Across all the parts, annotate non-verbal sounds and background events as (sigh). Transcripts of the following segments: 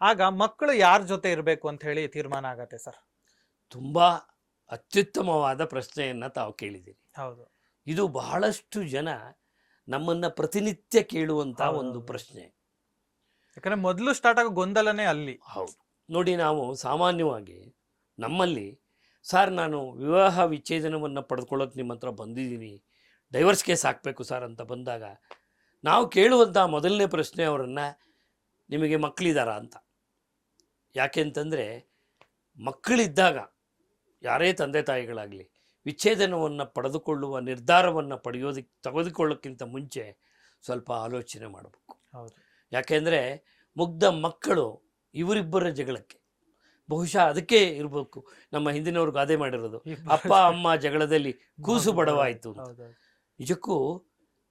ಆಗ ಮಕ್ಕಳು ಯಾರ ಜೊತೆ ಇರಬೇಕು ಅಂತ ಹೇಳಿ ತೀರ್ಮಾನ ಆಗತ್ತೆ ಸರ್. ತುಂಬಾ ಅತ್ಯುತ್ತಮವಾದ ಪ್ರಶ್ನೆಯನ್ನ ತಾವು ಕೇಳಿದ್ದೀರಿ. ಹೌದು. ಇದು ಬಹಳಷ್ಟು ಜನ ನಮ್ಮನ್ನ ಪ್ರತಿನಿತ್ಯ ಕೇಳುವಂತ ಒಂದು ಪ್ರಶ್ನೆ. ಯಾಕಂದ್ರೆ ಮೊದಲು ಸ್ಟಾರ್ಟ್ ಆಗೋ ಗೊಂದಲನೇ ಅಲ್ಲಿ. ಹೌದು. ನೋಡಿ ನಾವು ಸಾಮಾನ್ಯವಾಗಿ ನಮ್ಮಲ್ಲಿ ಸರ್ ನಾನು ವಿವಾಹ ವಿಚ್ಛೇದನವನ್ನು ಪಡೆದುಕೊಳ್ಳೋಕೆ ನಿಮ್ಮ ಹತ್ರ ಬಂದಿದ್ದೀನಿ. ಡೈವರ್ಸ್ ಕೇಸ್ ಹಾಕಬೇಕು ಸರ್ ಅಂತ ಬಂದಾಗ ನಾವು ಕೇಳುವಂಥ ಮೊದಲನೇ ಪ್ರಶ್ನೆ ಅವರನ್ನು ನಿಮಗೆ ಮಕ್ಕಳಿದಾರಾ ಅಂತ. ಯಾಕೆಂತಂದರೆ ಮಕ್ಕಳಿದ್ದಾಗ ಯಾರೇ ತಂದೆ ತಾಯಿಗಳಾಗಲಿ ವಿಚ್ಛೇದನವನ್ನು ಪಡೆದುಕೊಳ್ಳುವ ನಿರ್ಧಾರವನ್ನು ಪಡೆಯೋದಕ್ಕೆ ತೆಗೆದುಕೊಳ್ಳೋಕ್ಕಿಂತ ಮುಂಚೆ ಸ್ವಲ್ಪ ಆಲೋಚನೆ ಮಾಡಬೇಕು. ಹೌದು. ಯಾಕೆಂದರೆ ಮುಗ್ಧ ಮಕ್ಕಳು ಇವರಿಬ್ಬರ ಜಗಳಕ್ಕೆ ಬಹುಶಃ ಅದಕ್ಕೆ ಇರಬೇಕು. ನಮ್ಮ ಹಿಂದಿನವ್ರು ಗಾದೆ ಮಾಡಿರೋದು ಅಪ್ಪ ಅಮ್ಮ ಜಗಳದಲ್ಲಿ ಕೂಸು ಬಡವಾಯಿತು ನಿಜಕ್ಕೂ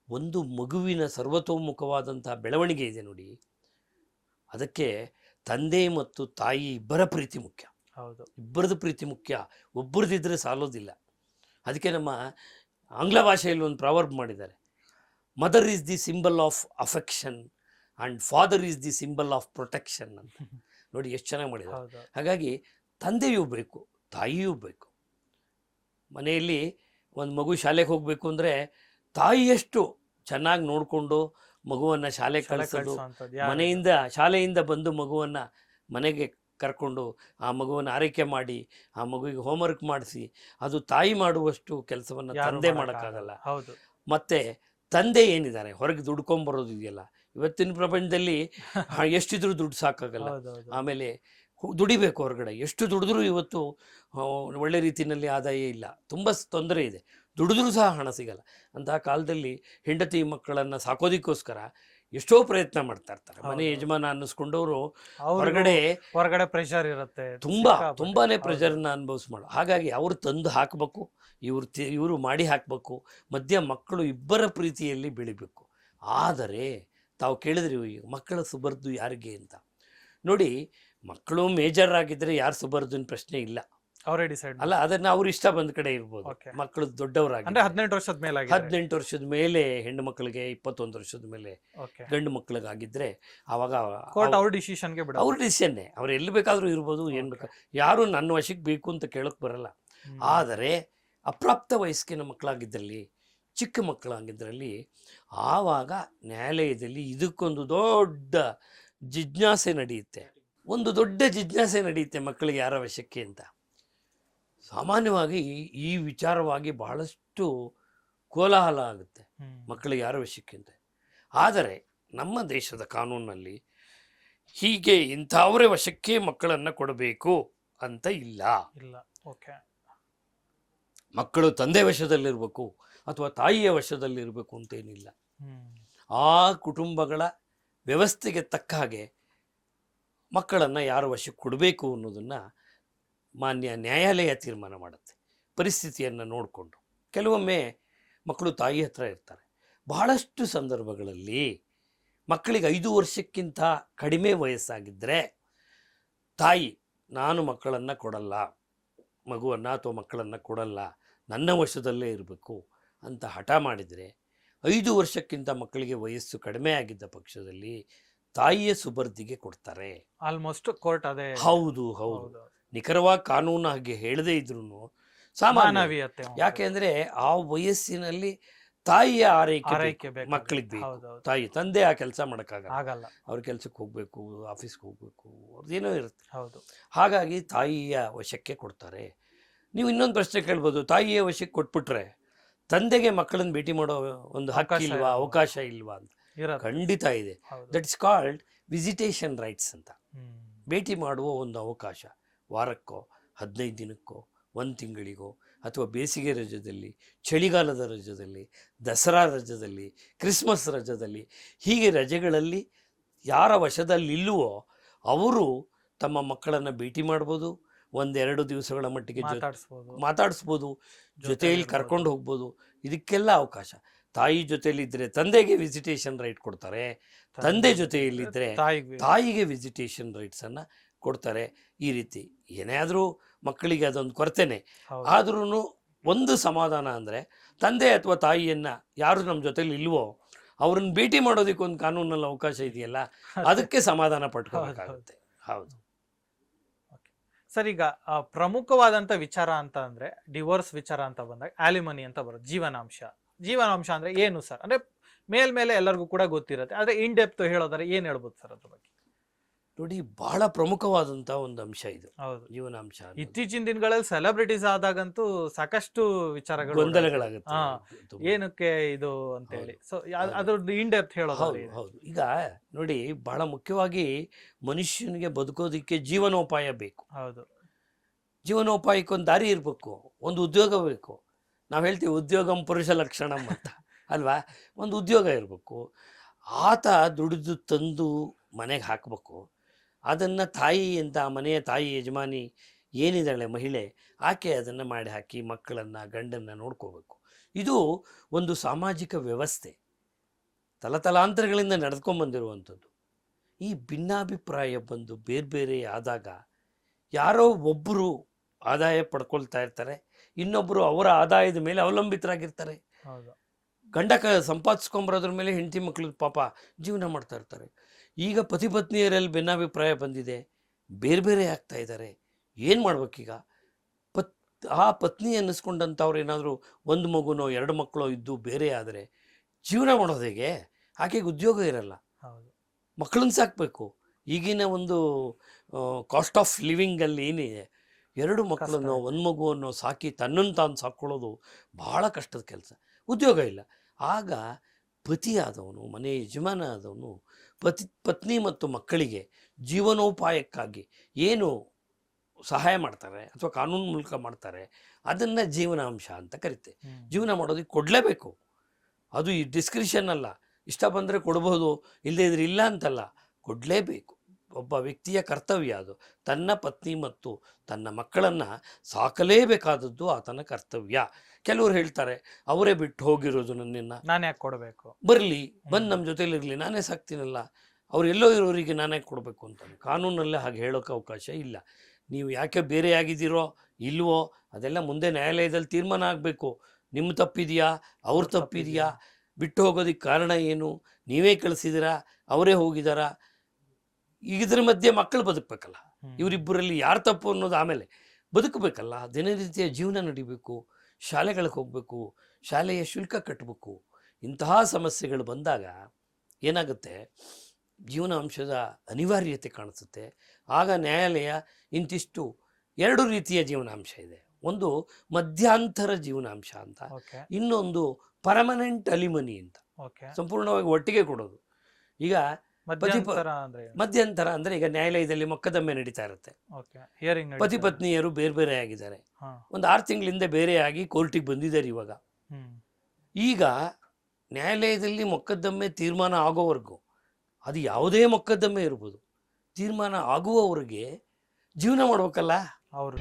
ಒಂದು ಮಗುವಿನ ಸರ್ವತೋಮುಖವಾದಂತಹ ಬೆಳವಣಿಗೆ ಇದೆ ನೋಡಿ. ಅದಕ್ಕೆ ತಂದೆ ಮತ್ತು ತಾಯಿ ಇಬ್ಬರ ಪ್ರೀತಿ ಮುಖ್ಯ. ಹೌದು. ಇಬ್ಬರದ್ದು ಪ್ರೀತಿ ಮುಖ್ಯ. ಒಬ್ಬರದಿದ್ದರೆ ಸಾಲೋದಿಲ್ಲ. ಅದಕ್ಕೆ ನಮ್ಮ ಆಂಗ್ಲ ಭಾಷೆಯಲ್ಲಿ ಒಂದು ಪ್ರಾವರ್ಬ್ ಮಾಡಿದ್ದಾರೆ. Mother is the symbol of affection and father is the symbol of protection ಅಂತ. (laughs) ನೋಡಿ ಎಷ್ಟು ಚೆನ್ನಾಗಿ ಮಾಡಿದ್ದಾರೆ. ಹಾಗಾಗಿ ತಂದೆಯೂ ಬೇಕು ತಾಯಿಯೂ ಬೇಕು. ಮನೆಯಲ್ಲಿ ಒಂದು ಮಗು ಶಾಲೆಗೆ ಹೋಗಬೇಕು ಅಂದರೆ ತಾಯಿಯಷ್ಟು ಚೆನ್ನಾಗಿ ನೋಡಿಕೊಂಡು ಮಗುವನ್ನು ಶಾಲೆ ಕಳಿಸೋದು ಮನೆಯಿಂದ ಶಾಲೆಯಿಂದ ಬಂದು ಮಗುವನ್ನ ಮನೆಗೆ ಕರ್ಕೊಂಡು ಆ ಮಗುವನ್ನು ಆರೈಕೆ ಮಾಡಿ ಆ ಮಗುವಿಗೆ ಹೋಮ್ವರ್ಕ್ ಮಾಡಿಸಿ ಅದು ತಾಯಿ ಮಾಡುವಷ್ಟು ಕೆಲಸವನ್ನು ತಂದೆ ಮಾಡಕ್ಕಾಗಲ್ಲ. ಹೌದು. ಮತ್ತೆ ತಂದೆ ಏನಿದ್ದಾರೆ? ಹೊರಗೆ ದುಡ್ಕೊಂಬರೋದು ಇದೆಯಲ್ಲ. ಇವತ್ತಿನ ಪ್ರಪಂಚದಲ್ಲಿ (laughs) ಎಷ್ಟಿದ್ರು ದುಡ್ಡು ಸಾಕಾಗಲ್ಲ. ಆಮೇಲೆ ದುಡಿಬೇಕು ಹೊರಗಡೆ. ಎಷ್ಟು ದುಡಿದ್ರೂ ಇವತ್ತು ಒಳ್ಳೆ ರೀತಿಯಲ್ಲಿ ಆದಾಯ ಇಲ್ಲ. ತುಂಬ ತೊಂದರೆ ಇದೆ. ದುಡಿದ್ರೂ ಸಹ ಹಣ ಸಿಗಲ್ಲ. ಅಂತಹ ಕಾಲದಲ್ಲಿ ಹೆಂಡತಿ ಮಕ್ಕಳನ್ನು ಸಾಕೋದಕ್ಕೋಸ್ಕರ ಎಷ್ಟೋ ಪ್ರಯತ್ನ ಮಾಡ್ತಾ ಇರ್ತಾರೆ. ಮನೆ ಯಜಮಾನ ಅನ್ನಿಸ್ಕೊಂಡವರು ಹೊರಗಡೆ ಹೊರಗಡೆ ಪ್ರೆಷರ್ ಇರುತ್ತೆ. ತುಂಬಾ. ತುಂಬಾನೇ. ಪ್ರೆಷರ್ನ ಅನುಭವಿಸ್ ಮಾಡು ಹಾಗಾಗಿ ಅವರು ತಂದು ಹಾಕಬೇಕು ಇವರು ತಿ- ಇವರು ಮಾಡಿ ಹಾಕಬೇಕು ಮಧ್ಯ ಮಕ್ಕಳು ಇಬ್ಬರ ಪ್ರೀತಿಯಲ್ಲಿ ಬೆಳಿಬೇಕು. ಆದರೆ ತಾವು ಕೇಳಿದ್ರಿ ಈಗ ಮಕ್ಕಳ ಸುಬರ್ದು ಯಾರಿಗೆ? ಅಂತ. ನೋಡಿ ಮಕ್ಕಳು ಮೇಜರ್ ಆಗಿದ್ದರೆ ಯಾರು ಸುಬರ್ದು ಪ್ರಶ್ನೆ ಇಲ್ಲ. ಅವರೇ ಡಿಸೈಡ್ ಅಲ್ಲ ಅದನ್ನ ಅವ್ರ ಇಷ್ಟ ಬಂದ ಕಡೆ ಇರ್ಬೋದು. ಮಕ್ಕಳು ದೊಡ್ಡವರಾಗಿ ಅಂದ್ರೆ ಹದಿನೆಂಟು ವರ್ಷದ ಮೇಲೆ ಹದಿನೆಂಟು ವರ್ಷದ ಮೇಲೆ ಹೆಣ್ಣು ಮಕ್ಕಳಿಗೆ ಇಪ್ಪತ್ತೊಂದು ವರ್ಷದ ಮೇಲೆ ಗಂಡು ಮಕ್ಕಳಿಗಾಗಿದ್ರೆ ಆವಾಗ ಕೋರ್ಟ್ ಅವ್ರ ಡಿಸಿಷನ್ಗೆ ಬಿಡ ಅವ್ರ ಡಿಸಿಷನ್ನೇ ಅವ್ರು ಎಲ್ಲಿ ಬೇಕಾದ್ರೂ ಇರ್ಬೋದು ಏನು ಬೇಕಾ ಯಾರು ನನ್ನ ವಶಕ್ಕೆ ಬೇಕು ಅಂತ ಕೇಳೋಕೆ ಬರಲ್ಲ. ಆದರೆ ಅಪ್ರಾಪ್ತ ವಯಸ್ಸಿನ ಮಕ್ಕಳಾಗಿದ್ದಲ್ಲಿ ಚಿಕ್ಕ ಮಕ್ಕಳಾಗಿದ್ದರಲ್ಲಿ ಆವಾಗ ನ್ಯಾಯಾಲಯದಲ್ಲಿ ಇದಕ್ಕೊಂದು ದೊಡ್ಡ ಜಿಜ್ಞಾಸೆ ನಡೆಯುತ್ತೆ. ಒಂದು ದೊಡ್ಡ ಜಿಜ್ಞಾಸೆ ನಡೆಯುತ್ತೆ ಮಕ್ಕಳಿಗೆ ಯಾರ ವಶಕ್ಕೆ ಅಂತ. ಸಾಮಾನ್ಯವಾಗಿ ಈ- ವಿಚಾರವಾಗಿ ಬಹಳಷ್ಟು ಕೋಲಾಹಲ ಆಗುತ್ತೆ. ಮಕ್ಕಳಿಗೆ ಯಾರ ವಶಕ್ಕೆ ಅಂತ ಆದರೆ ನಮ್ಮ ದೇಶದ ಕಾನೂನಲ್ಲಿ ಹೀಗೆ ಇಂಥವರೇ ವಶಕ್ಕೆ ಮಕ್ಕಳನ್ನು ಕೊಡಬೇಕು ಅಂತ ಇಲ್ಲ. ಇಲ್ಲ. ಓಕೆ. ಮಕ್ಕಳು ತಂದೆ ವಶದಲ್ಲಿರಬೇಕು ಅಥವಾ ತಾಯಿಯ ವಶದಲ್ಲಿರಬೇಕು ಅಂತೇನಿಲ್ಲ ಆ ಕುಟುಂಬಗಳ ವ್ಯವಸ್ಥೆಗೆ ತಕ್ಕ ಹಾಗೆ ಮಕ್ಕಳನ್ನು ಯಾರು ವಶಕ್ಕೆ ಕೊಡಬೇಕು ಅನ್ನೋದನ್ನು ಮಾನ್ಯ ನ್ಯಾಯಾಲಯ ತೀರ್ಮಾನ ಮಾಡುತ್ತೆ. ಪರಿಸ್ಥಿತಿಯನ್ನು ನೋಡಿಕೊಂಡು. ಕೆಲವೊಮ್ಮೆ ಮಕ್ಕಳು ತಾಯಿ ಹತ್ರ ಇರ್ತಾರೆ. ಬಹಳಷ್ಟು ಸಂದರ್ಭಗಳಲ್ಲಿ ಮಕ್ಕಳಿಗೆ ಐದು ವರ್ಷಕ್ಕಿಂತ ಕಡಿಮೆ ವಯಸ್ಸಾಗಿದ್ದರೆ ತಾಯಿ ನಾನು ಮಕ್ಕಳನ್ನು ಕೊಡಲ್ಲ ಮಗುವನ್ನು ಅಥವಾ ಮಕ್ಕಳನ್ನು ಕೊಡಲ್ಲ ನನ್ನ ವಶದಲ್ಲೇ ಇರಬೇಕು ಅಂತ ಹಠ ಮಾಡಿದರೆ ಐದು ವರ್ಷಕ್ಕಿಂತ ಮಕ್ಕಳಿಗೆ ವಯಸ್ಸು ಕಡಿಮೆ ಆಗಿದ್ದ ಪಕ್ಷದಲ್ಲಿ ತಾಯಿಯ ಸುಬರ್ದಿಗೆ ಕೊಡ್ತಾರೆ. ಆಲ್ಮೋಸ್ಟ್ ಕೋರ್ಟ್ ಅದೇ ಹೌದು ಹೌದು. ಹೌದು. ನಿಖರವಾಗಿ ಕಾನೂನು ಹಾಗೆ ಹೇಳದೇ ಇದ್ರು ಸಾಮಾನ್ಯ ಯಾಕೆಂದ್ರೆ ಆ ವಯಸ್ಸಿನಲ್ಲಿ ತಾಯಿಯ ಆರೈಕೆ ಮಕ್ಕಳಿಗೆ ಬೇಕು. ತಾಯಿ ತಂದೆ ಆ ಕೆಲಸ ಮಾಡೋಕ್ಕಾಗಲ್ಲ. ಆಗಲ್ಲ. ಅವ್ರ ಕೆಲ್ಸಕ್ಕೆ ಹೋಗ್ಬೇಕು ಆಫೀಸ್ಗೆ ಹೋಗ್ಬೇಕು ಅವ್ರದ್ದೇನೋ ಇರುತ್ತೆ. ಹೌದು. ಹಾಗಾಗಿ ತಾಯಿಯ ವಶಕ್ಕೆ ಕೊಡ್ತಾರೆ. ನೀವು ಇನ್ನೊಂದು ಪ್ರಶ್ನೆ ಕೇಳ್ಬೋದು. ತಾಯಿಯ ವಶಕ್ಕೆ ಕೊಟ್ಬಿಟ್ರೆ ತಂದೆಗೆ ಮಕ್ಕಳನ್ನ ಭೇಟಿ ಮಾಡೋ ಒಂದು ಹಕ್ಕು ಅವಕಾಶ ಇಲ್ವಾ? ಅವಕಾಶ ಇಲ್ವಾ ಅಂತ? ಖಂಡಿತ ಇದೆ. That's that is called visitation rights ಅಂತ. ಭೇಟಿ ಮಾಡುವ ಒಂದು ಅವಕಾಶ. ವಾರಕ್ಕೋ ಹದಿನೈದು ದಿನಕ್ಕೋ ಒಂದು ತಿಂಗಳಿಗೋ ಅಥವಾ ಬೇಸಿಗೆ ರಜದಲ್ಲಿ ಚಳಿಗಾಲದ ರಜದಲ್ಲಿ ದಸರಾ ರಜದಲ್ಲಿ ಕ್ರಿಸ್ಮಸ್ ರಜದಲ್ಲಿ ಹೀಗೆ ರಜೆಗಳಲ್ಲಿ ಯಾರ ವಶದಲ್ಲಿಲ್ಲವೋ ಅವರು ತಮ್ಮ ಮಕ್ಕಳನ್ನು ಭೇಟಿ ಮಾಡ್ಬೋದು ಒಂದೆರಡು ದಿವಸಗಳ ಮಟ್ಟಿಗೆ ಮಾತಾಡಿಸ್ಬೋದು. ಜೊತೆಯಲ್ಲಿ ಕರ್ಕೊಂಡು ಹೋಗ್ಬೋದು ಇದಕ್ಕೆಲ್ಲ ಅವಕಾಶ. ತಾಯಿ ಜೊತೆಯಲ್ಲಿದ್ದರೆ ತಂದೆಗೆ ವಿಸಿಟೇಷನ್ ರೈಟ್ ಕೊಡ್ತಾರೆ ತಂದೆ ಜೊತೆಯಲ್ಲಿದ್ದರೆ ತಾಯಿಗೆ ತಾಯಿಗೆ ವಿಸಿಟೇಷನ್ ರೈಟ್ಸನ್ನು ಕೊಡ್ತಾರೆ ಈ ರೀತಿ. ಏನೇ ಆದರೂ ಮಕ್ಕಳಿಗೆ ಅದೊಂದು ಕೊರತೆನೆ. ಆದ್ರೂ ಒಂದು ಸಮಾಧಾನ ಅಂದರೆ ತಂದೆ ಅಥವಾ ತಾಯಿಯನ್ನು ಯಾರು ನಮ್ಮ ಜೊತೆಲಿ ಇಲ್ವೋ ಅವ್ರನ್ನ ಭೇಟಿ ಮಾಡೋದಕ್ಕೆ ಒಂದು ಕಾನೂನಲ್ಲಿ ಅವಕಾಶ ಇದೆಯಲ್ಲ ಅದಕ್ಕೆ ಸಮಾಧಾನ ಪಟ್ಕೋಬೇಕಾಗುತ್ತೆ. ಹೌದು ಸರ್ ಈಗ ಪ್ರಮುಖವಾದಂಥ ಪ್ರಮುಖವಾದಂತ ವಿಚಾರ ಅಂತ ಅಂದರೆ ಡಿವೋರ್ಸ್ ವಿಚಾರ ಅಂತ ಬಂದಾಗ ಆಲಿಮನಿ ಅಂತ ಬರುತ್ತೆ ಜೀವನಾಂಶ. ಜೀವನಾಂಶ ಅಂದ್ರೆ ಏನು ಸರ್? ಅಂದ್ರೆ ಮೇಲ್ಮೇಲೆ ಎಲ್ಲರಿಗೂ ಕೂಡ ಗೊತ್ತಿರುತ್ತೆ. ಆದ್ರೆ ಇನ್ ಡೆಪ್ತ್ ಹೇಳೋದಾದ್ರೆ ಏನ್ ಹೇಳ್ಬೋದು ಸರ್ ಅದ್ರ ಬಗ್ಗೆ? ನೋಡಿ ಬಹಳ ಪ್ರಮುಖವಾದಂತಹ ಒಂದು ಅಂಶ ಇದು. ಹೌದು. ಜೀವನಾಂಶ ಅನ್ನೋದು. ಇತ್ತೀಚಿನ ದಿನಗಳಲ್ಲಿ ಸೆಲೆಬ್ರಿಟೀಸ್ ಆದಾಗಂತೂ ಸಾಕಷ್ಟು ವಿಚಾರಗಳು ಗೊಂದಲಗಳಾಗುತ್ತೆ. ಹಾ. ತುಂಬ. ಏನಕ್ಕೆ ಇದು ಅಂತ ಹೇಳಿ. ಸೊ. ಅದ್ರದ್ದು ಇನ್ ಡೆಪ್ತ್ ಹೌದು ಹೇಳೋದಾದ್ರೆ ಏನು? ಹೌದು. ಈಗ ನೋಡಿ ಬಹಳ ಮುಖ್ಯವಾಗಿ ಮನುಷ್ಯನಿಗೆ ಬದುಕೋದಿಕ್ಕೆ ಜೀವನೋಪಾಯ ಬೇಕು. ಹೌದು. ಜೀವನೋಪಾಯಕ್ಕೆ ಒಂದು ದಾರಿ ಇರಬೇಕು. ಒಂದು ಉದ್ಯೋಗ ಬೇಕು. ನಾವು ಹೇಳ್ತೀವಿ ಉದ್ಯೋಗಂ ಪುರುಷ ಲಕ್ಷಣಂ ಅಂತ. ಅಲ್ವಾ? ಒಂದು ಉದ್ಯೋಗ ಇರಬೇಕು. ಆತ ದುಡಿದು ತಂದು ಮನೆಗೆ ಹಾಕಬೇಕು. ಅದನ್ನು ತಾಯಿ ಅಂತ ಮನೆಯ ತಾಯಿ ಯಜಮಾನಿ ಏನಿದ್ದಾಳೆ ಮಹಿಳೆ, ಆಕೆ ಅದನ್ನು ಮಾಡಿ ಹಾಕಿ ಮಕ್ಕಳನ್ನು, ಗಂಡನ್ನು ನೋಡ್ಕೋಬೇಕು. ಇದು ಒಂದು ಸಾಮಾಜಿಕ ವ್ಯವಸ್ಥೆ. ತಲತಲಾಂತರಗಳಿಂದ ನಡೆದುಕೊಂಡ್ಬಂದಿರುವಂಥದ್ದು ಈ ಭಿನ್ನಾಭಿಪ್ರಾಯ ಬಂದು ಬೇರೆ ಬೇರೆ ಆದಾಗ ಯಾರೋ ಒಬ್ಬರು ಆದಾಯ ಪಡ್ಕೊಳ್ತಾ ಇರ್ತಾರೆ. ಇನ್ನೊಬ್ಬರು ಅವರ ಆದಾಯದ ಮೇಲೆ ಅವಲಂಬಿತರಾಗಿರ್ತಾರೆ. ಗಂಡ ಕ ಸಂಪಾದಿಸ್ಕೊಂಬರೋದ್ರ ಮೇಲೆ ಹೆಂಡತಿ ಮಕ್ಕಳು ಪಾಪ ಜೀವನ ಮಾಡ್ತಾ ಇರ್ತಾರೆ. ಈಗ ಪತಿ ಪತ್ನಿಯರಲ್ಲಿ ಭಿನ್ನಾಭಿಪ್ರಾಯ ಬಂದಿದೆ. ಬೇರೆ ಬೇರೆ ಆಗ್ತಾ ಇದ್ದಾರೆ. ಏನು ಮಾಡ್ಬೇಕೀಗ? ಪತ್ ಆ ಪತ್ನಿ ಅನ್ನಿಸ್ಕೊಂಡಂಥವ್ರು ಏನಾದರೂ ಒಂದು ಮಗುನೋ ಎರಡು ಮಕ್ಕಳೋ ಇದ್ದು ಬೇರೆ ಆದರೆ ಜೀವನ ಮಾಡೋದು ಹೇಗೆ? ಆಕೆಗೆ ಉದ್ಯೋಗ ಇರಲ್ಲ. ಹೌದು. ಮಕ್ಕಳನ್ನ ಸಾಕಬೇಕು. ಈಗಿನ ಒಂದು ಕಾಸ್ಟ್ ಆಫ್ ಲಿವಿಂಗಲ್ಲಿ ಏನಿದೆ? ಎರಡು ಮಕ್ಕಳನ್ನು. ಒಂದು ಮಗುವನ್ನು ಸಾಕಿ ತನ್ನನ್ನು ತಾನು ಸಾಕ್ಕೊಳ್ಳೋದು ಬಹಳ ಕಷ್ಟದ ಕೆಲಸ. ಉದ್ಯೋಗ ಇಲ್ಲ. ಆಗ ಪತಿಯಾದವನು ಮನೆ ಯಜಮಾನ ಆದವನು ಪತಿ ಪತ್ನಿ ಮತ್ತು ಮಕ್ಕಳಿಗೆ ಜೀವನೋಪಾಯಕ್ಕಾಗಿ ಏನು ಸಹಾಯ ಮಾಡ್ತಾರೆ ಅಥವಾ ಕಾನೂನು ಮೂಲಕ ಮಾಡ್ತಾರೆ ಅದನ್ನು ಜೀವನಾಂಶ ಅಂತ ಕರಿತೆ. ಜೀವನ ಮಾಡೋದಕ್ಕೆ ಕೊಡಲೇಬೇಕು. ಅದು ಈ ಡಿಸ್ಕ್ರಿಷನ್ ಅಲ್ಲ. ಇಷ್ಟ ಬಂದರೆ ಕೊಡ್ಬೋದು ಇಲ್ಲದೇ ಇದ್ರೆ ಇಲ್ಲ ಅಂತಲ್ಲ. ಕೊಡಲೇಬೇಕು. ಒಬ್ಬ ವ್ಯಕ್ತಿಯ ಕರ್ತವ್ಯ ಅದು. ತನ್ನ ಪತ್ನಿ ಮತ್ತು ತನ್ನ ಮಕ್ಕಳನ್ನು ಸಾಕಲೇಬೇಕಾದದ್ದು ಆತನ ಕರ್ತವ್ಯ. ಕೆಲವರು ಹೇಳ್ತಾರೆ ಅವರೇ ಬಿಟ್ಟು ಹೋಗಿರೋದು ನನ್ನನ್ನು ನಾನೇ ಯಾಕೆ ಕೊಡ್ಬೇಕು. ಬರಲಿ ಬಂದು ನಮ್ಮ ಜೊತೆಲಿರಲಿ ನಾನೇ ಸಾಕ್ತೀನಲ್ಲ. ಅವ್ರು ಎಲ್ಲೋ ಇರೋರಿಗೆ ನಾನೇ ಕೊಡಬೇಕು ಅಂತ ಕಾನೂನಲ್ಲೇ ಹಾಗೆ ಹೇಳೋಕೆ ಅವಕಾಶ ಇಲ್ಲ. ನೀವು ಯಾಕೆ ಬೇರೆ ಆಗಿದ್ದೀರೋ ಇಲ್ವೋ ಅದೆಲ್ಲ ಮುಂದೆ ನ್ಯಾಯಾಲಯದಲ್ಲಿ ತೀರ್ಮಾನ ಆಗಬೇಕು. ನಿಮ್ಮ ತಪ್ಪಿದೆಯಾ? ಅವ್ರ ತಪ್ಪಿದೆಯಾ? ಬಿಟ್ಟು ಹೋಗೋದಕ್ಕೆ ಕಾರಣ ಏನು? ನೀವೇ ಕಳಿಸಿದಿರಾ ಅವರೇ ಹೋಗಿದ್ದಾರಾ? ಈಗ ಇದ್ರ ಮಧ್ಯೆ ಮಕ್ಕಳು ಬದುಕಬೇಕಲ್ಲ. ಇವರಿಬ್ಬರಲ್ಲಿ ಯಾರು ತಪ್ಪು ಅನ್ನೋದು ಆಮೇಲೆ ಬದುಕಬೇಕಲ್ಲ. ದಿನನಿತ್ಯ ಜೀವನ ನಡಿಬೇಕು ಶಾಲೆಗಳಿಗೆ ಹೋಗಬೇಕು ಶಾಲೆಯ ಶುಲ್ಕ ಕಟ್ಟಬೇಕು ಇಂತಹ ಸಮಸ್ಯೆಗಳು ಬಂದಾಗ ಏನಾಗುತ್ತೆ? ಜೀವನಾಂಶದ ಅನಿವಾರ್ಯತೆ ಕಾಣಿಸುತ್ತೆ. ಆಗ ನ್ಯಾಯಾಲಯ ಇಂತಿಷ್ಟು ಎರಡು ರೀತಿಯ ಜೀವನಾಂಶ ಇದೆ. ಒಂದು ಮಧ್ಯಾಂತರ ಜೀವನಾಂಶ ಅಂತ. ಇನ್ನೊಂದು ಪರ್ಮನೆಂಟ್ ಅಲಿಮನಿ ಅಂತ. ಸಂಪೂರ್ಣವಾಗಿ ಒಟ್ಟಿಗೆ ಕೊಡೋದು. ಈಗ ಮಧ್ಯಂತರ ಅಂದ್ರೆ ಮಧ್ಯಂತರ ಅಂದ್ರೆ ಈಗ ನ್ಯಾಯಾಲಯದಲ್ಲಿ ಮೊಕದ್ದಮೆ ನಡೀತಾ ಇರುತ್ತೆ. ಪತಿ ಪತ್ನಿಯರು ಬೇರೆ ಬೇರೆ ಆಗಿದ್ದಾರೆ. ಒಂದು ಆರು ತಿಂಗಳಿಂದ ಬೇರೆ ಆಗಿ ಕೋರ್ಟಿಗೆ ಬಂದಿದ್ದಾರೆ ಇವಾಗ. ಈಗ ನ್ಯಾಯಾಲಯದಲ್ಲಿ ಮೊಕದ್ದಮೆ ತೀರ್ಮಾನ ಆಗೋವರೆಗೂ ಅದು ಯಾವುದೇ ಮೊಕದ್ದಮೆ ಇರ್ಬೋದು ತೀರ್ಮಾನ ಆಗುವವರೆಗೆ ಜೀವನ ಮಾಡ್ಬೇಕಲ್ಲ? ಅವ್ರು